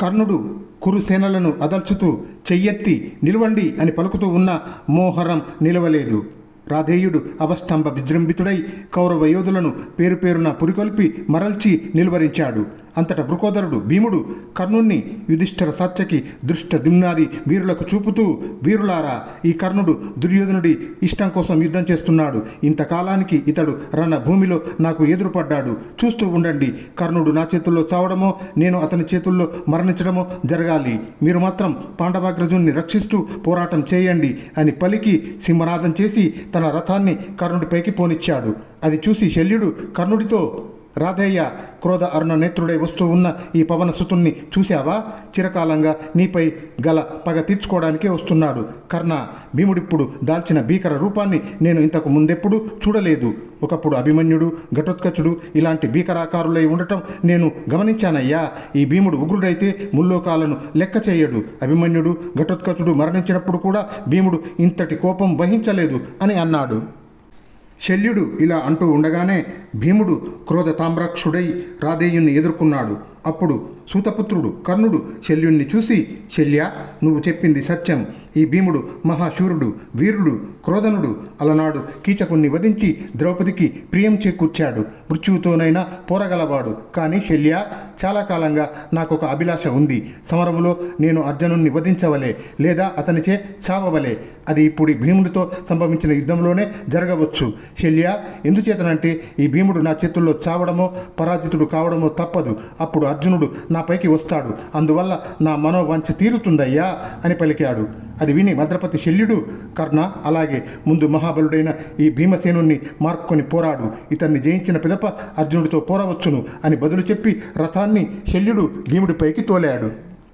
కర్ణుడు కురుసేనలను అదల్చుతూ చెయ్యెత్తి నిలవండి అని పలుకుతూ ఉన్న మోహరం నిలవలేదు. రాధేయుడు అవస్తంభ విజృంభితుడై కౌరవ యోధులను పేరు పేరున పురికొల్పి మరల్చి నిలువరించాడు. అంతట వృకోదరుడు భీముడు కర్ణుణ్ణి యుధిష్ఠర సత్యకి దృష్ట దిమ్నాది వీరులకు చూపుతూ వీరులారా ఈ కర్ణుడు దుర్యోధనుడి ఇష్టం కోసం యుద్ధం చేస్తున్నాడు. ఇంతకాలానికి ఇతడు రణభూమిలో నాకు ఎదురుపడ్డాడు. చూస్తూ ఉండండి కర్ణుడు నా చేతుల్లో చావడమో నేను అతని చేతుల్లో మరణించడమో జరగాలి. మీరు మాత్రం పాండవాగ్రజుణ్ణి రక్షిస్తూ పోరాటం చేయండి అని పలికి సింహనాదం చేసి తన రథాన్ని కర్ణుడిపైకి పోనిచ్చాడు. అది చూసి శల్యుడు కర్ణుడితో రాధయ్య క్రోధ అరుణ నేత్రుడై వస్తూ ఉన్న ఈ పవన సుతుణ్ణి చూశావా? చిరకాలంగా నీపై గల పగ తీర్చుకోవడానికే వస్తున్నాడు. కర్ణ భీముడిప్పుడు దాల్చిన భీకర రూపాన్ని నేను ఇంతకు ముందెప్పుడు చూడలేదు. ఒకప్పుడు అభిమన్యుడు ఘటోత్కచుడు ఇలాంటి భీకరాకారులై ఉండటం నేను గమనించానయ్యా. ఈ భీముడు ఉగ్రుడైతే ముల్లోకాలను లెక్క చేయడు. అభిమన్యుడు ఘటోత్కచుడు మరణించినప్పుడు కూడా భీముడు ఇంతటి కోపం వహించలేదు అని అన్నాడు. శల్యుడు ఇలా అంటూ ఉండగానే భీముడు క్రోధ తామ్రాక్షుడై రాధేయుణ్ణి ఎదుర్కొన్నాడు. అప్పుడు సూతపుత్రుడు కర్ణుడు శల్యుణ్ణి చూసి శల్య నువ్వు చెప్పింది సత్యం. ఈ భీముడు మహాశూరుడు వీరుడు క్రోధనుడు అలనాడు కీచకుణ్ణి వధించి ద్రౌపదికి ప్రియం చేకూర్చాడు. మృత్యువుతోనైనా పోరగలవాడు. కానీ శల్య చాలా కాలంగా నాకు ఒక అభిలాష ఉంది. సమరంలో నేను అర్జునుణ్ణి వధించవలే లేదా అతనిచే చావవలే. అది ఇప్పుడు భీముడితో సంభవించిన యుద్ధంలోనే జరగవచ్చు. శల్య ఎందుచేతనంటే ఈ భీముడు నా చేతుల్లో చావడమో పరాజితుడు కావడమో తప్పదు. అప్పుడు అర్జునుడు నాపైకి వస్తాడు. అందువల్ల నా మనోవాంఛ తీరుతుందయ్యా అని పలికాడు. అది విని భద్రపతి శల్యుడు కర్ణ అలాగే ముందు మహాబలుడైన ఈ భీమసేనుణ్ణి మార్కొని పోరాడు. ఇతన్ని జయించిన పిదప అర్జునుడితో పోరవచ్చును అని బదులు చెప్పి రథాన్ని శల్యుడు భీముడిపైకి తోలాడు.